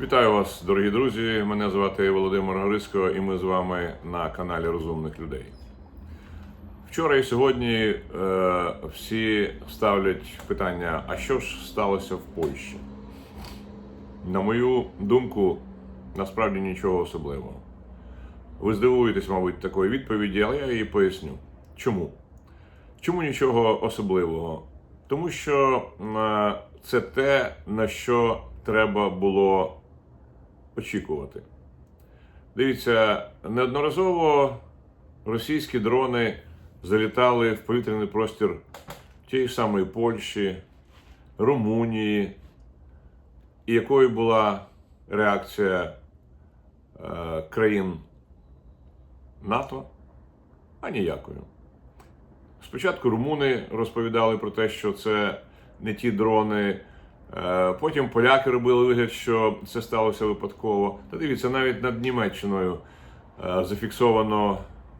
Вітаю вас, дорогі друзі. Мене звати Володимир Грицько, і ми з вами на каналі Розумних людей. Вчора і сьогодні е, всі ставлять питання: а що ж сталося в Польщі? На мою думку, насправді нічого особливого. Ви здивуєтесь, мабуть, такої відповіді, але я її поясню. Чому? Чому нічого особливого? Тому що е, це те, на що треба було очікувати. Дивіться, неодноразово російські дрони залітали в повітряний простір тієї самої Польщі, Румунії. І якою була реакція е, країн НАТО? А ніякою. Спочатку румуни розповідали про те, що це не ті дрони. Е, Потім поляки робили вигляд, що це сталося випадково. Та дивіться, навіть над Німеччиною е, зафіксовано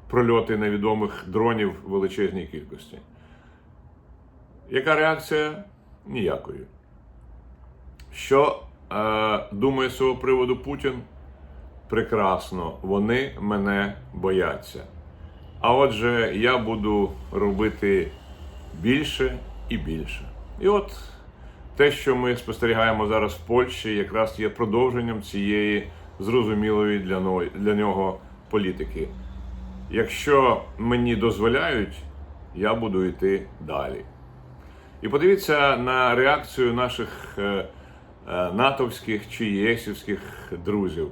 прольоти невідомих дронів величезній кількості. Яка реакція? Ніякої. Що е, думає з цього приводу Путін? Прекрасно, вони мене бояться. А отже, я буду робити більше і більше. І от те, що ми спостерігаємо зараз в Польщі, якраз є продовженням цієї зрозумілої для нього політики. Якщо мені дозволяють, я буду йти далі. І подивіться на реакцію наших е, е, натовських чи єсівських друзів.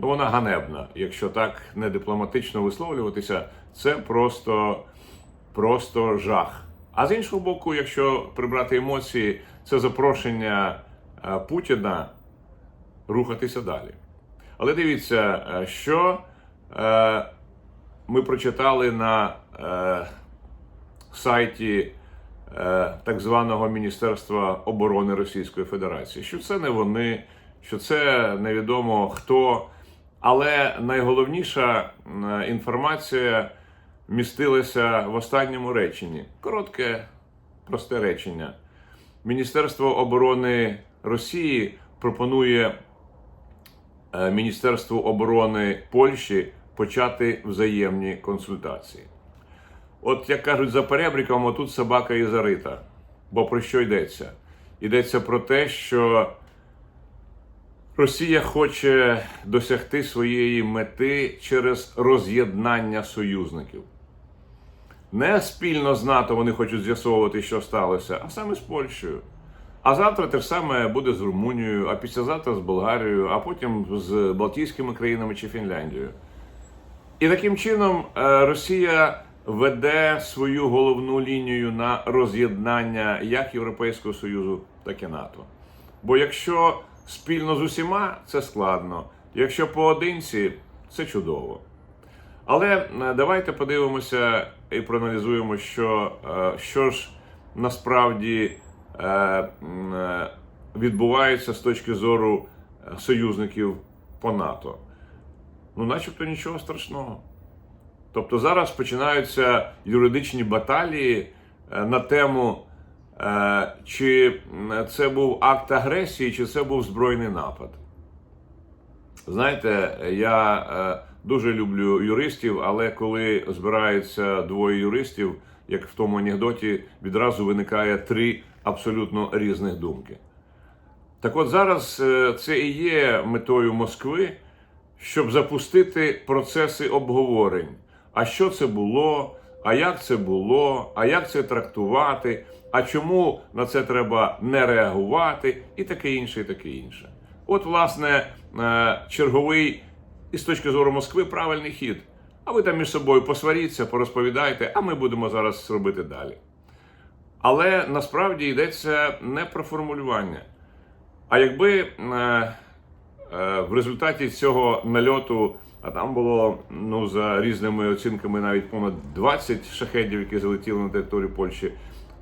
Ну, вона ганебна. Якщо так не дипломатично висловлюватися, це просто, просто жах. А з іншого боку, якщо прибрати емоції, це запрошення е, Путіна рухатися далі. Але дивіться, е, що е, ми прочитали на сайті так званого Міністерства оборони Російської Федерації. Що це не вони, що це невідомо хто. Але найголовніша інформація містилася в останньому реченні. Коротке, просте речення. Міністерство оборони Росії пропонує е, Міністерству оборони Польщі почати взаємні консультації. От як кажуть за перебріком, отут собака і зарита. Бо про що йдеться? Йдеться про те, що Росія хоче досягти своєї мети через роз'єднання союзників. Не спільно з НАТО вони хочуть з'ясовувати, що сталося, а саме з Польщею. А завтра те ж саме буде з Румунією, а післязавтра з Болгарією, а потім з Балтійськими країнами чи Фінляндією. І таким чином е, Росія веде свою головну лінію на роз'єднання як Європейського Союзу, так і НАТО. Бо якщо спільно з усіма, це складно. Якщо поодинці, це чудово. Але е, давайте подивимося і проаналізуємо, що, е, що ж насправді е, е, відбувається з точки зору союзників по НАТО. Ну, начебто нічого страшного. Тобто зараз починаються юридичні баталії на тему, чи це був акт агресії, чи це був збройний напад. Знаєте, я дуже люблю юристів, але коли збираються двоє юристів, як в тому анекдоті, відразу виникає три абсолютно різних думки. Так от зараз е, це і є метою Москви, щоб запустити процеси обговорень. А що це було? А як це було? А як це трактувати? А чому на це треба не реагувати? І таке інше, і таке інше. От, власне, е, черговий і з точки зору Москви правильний хід. А ви там між собою посваріться, порозповідайте, а ми будемо зараз робити далі. Але насправді йдеться не про формулювання. А якби е, е, в результаті цього нальоту, а там було ну, за різними оцінками навіть понад 20 шахедів, які залетіли на територію Польщі,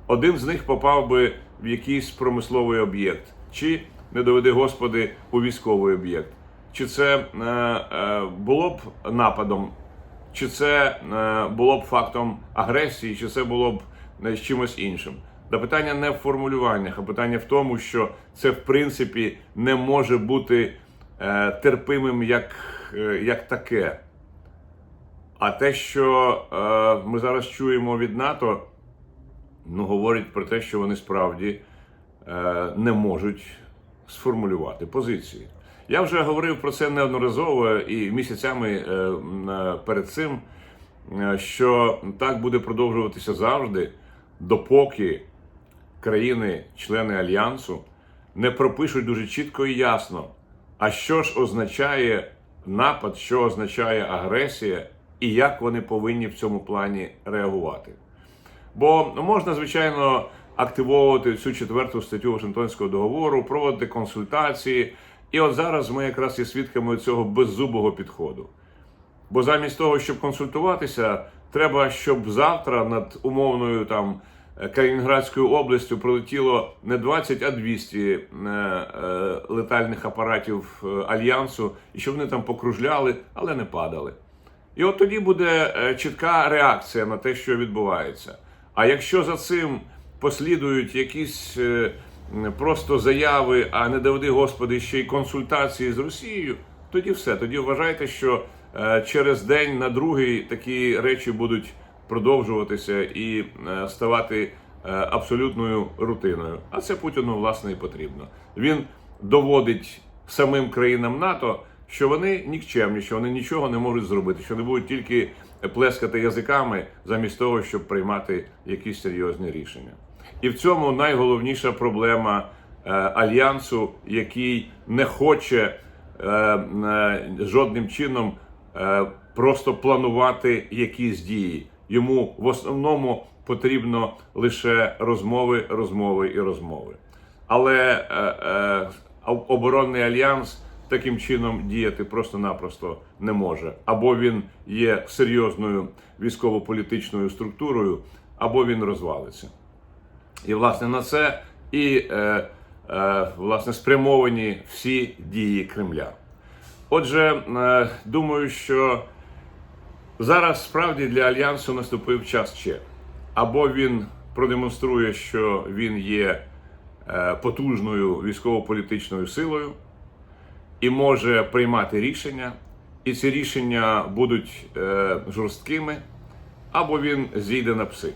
один з них попав би в якийсь промисловий об'єкт, чи, не доведи Господи, у військовий об'єкт. Чи це е, е, було б нападом, чи це е, було б фактом агресії, чи це було б е, чимось іншим. Да питання не в формулюваннях, а питання в тому, що це в принципі не може бути терпимим як, як таке. А те, що ми зараз чуємо від НАТО, ну, говорить про те, що вони справді не можуть сформулювати позиції. Я вже говорив про це неодноразово і місяцями е, перед цим, е, що так буде продовжуватися завжди, допоки країни-члени Альянсу не пропишуть дуже чітко і ясно, а що ж означає напад, що означає агресія, і як вони повинні в цьому плані реагувати. Бо можна, звичайно, активовувати цю четверту статтю Вашингтонського договору, проводити консультації. І от зараз ми якраз є свідками цього беззубого підходу. Бо замість того, щоб консультуватися, треба, щоб завтра над умовною там е, Калінінградською областю пролетіло не 20, а 200 е, е, летальних апаратів альянсу, і щоб вони там покружляли, але не падали. І от тоді буде чітка реакція на те, що відбувається. А якщо за цим послідують якісь просто заяви, а не доведи Господи, ще й консультації з Росією, тоді все. Тоді вважайте, що е, через день на другий такі речі будуть продовжуватися і е, ставати е, абсолютною рутиною. А це Путіну власне і потрібно. Він доводить самим країнам НАТО, що вони нікчемні, що вони нічого не можуть зробити, що вони будуть тільки плескати язиками замість того, щоб приймати якісь серйозні рішення. І в цьому найголовніша проблема е, альянсу, який не хоче е, е, жодним чином е, просто планувати якісь дії. Йому в основному потрібно лише розмови, розмови і розмови. Але е, е, оборонний альянс таким чином діяти просто-напросто не може. Або він є серйозною військово-політичною структурою, або він розвалиться. І власне на це і е, е, власне спрямовані всі дії Кремля. Отже, е, думаю, що зараз справді для альянсу наступив час ще. Або він продемонструє, що він є е, потужною військово-політичною силою і може приймати рішення, і ці рішення будуть е, жорсткими, або він зійде на пси.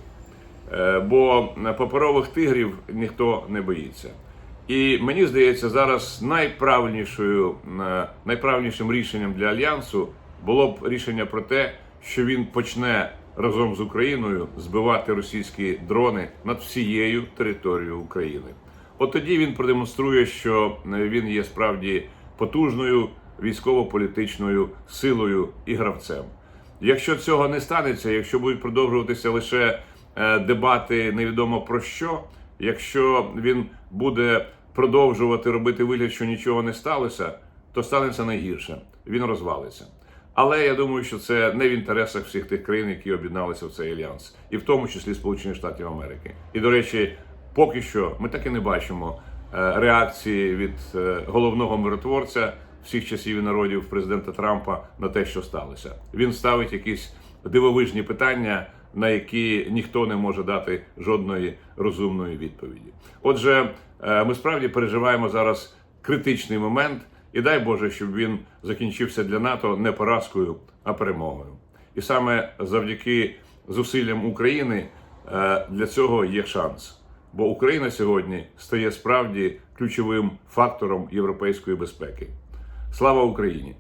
Е, бо паперових тигрів ніхто не боїться. І мені здається, зараз найправильнішою, е, найправильнішим рішенням для альянсу було б рішення про те, що він почне разом з Україною збивати російські дрони над всією територією України. От тоді він продемонструє, що е, він є справді потужною військово-політичною силою і гравцем. Якщо цього не станеться, якщо будуть продовжуватися лише дебати невідомо про що, якщо він буде продовжувати робити вигляд, що нічого не сталося, то станеться найгірше. Він розвалиться. Але я думаю, що це не в інтересах всіх тих країн, які об'єдналися в цей альянс, і в тому числі Сполучених Штатів Америки. І до речі, поки що ми так і не бачимо е, реакції від е, головного миротворця всіх часів і народів президента Трампа на те, що сталося. Він ставить якісь дивовижні питання, на які ніхто не може дати жодної розумної відповіді. Отже, е, ми справді переживаємо зараз критичний момент, і дай Боже, щоб він закінчився для НАТО не поразкою, а перемогою. І саме завдяки зусиллям України е, для цього є шанс. Бо Україна сьогодні стає справді ключовим фактором європейської безпеки. Слава Україні!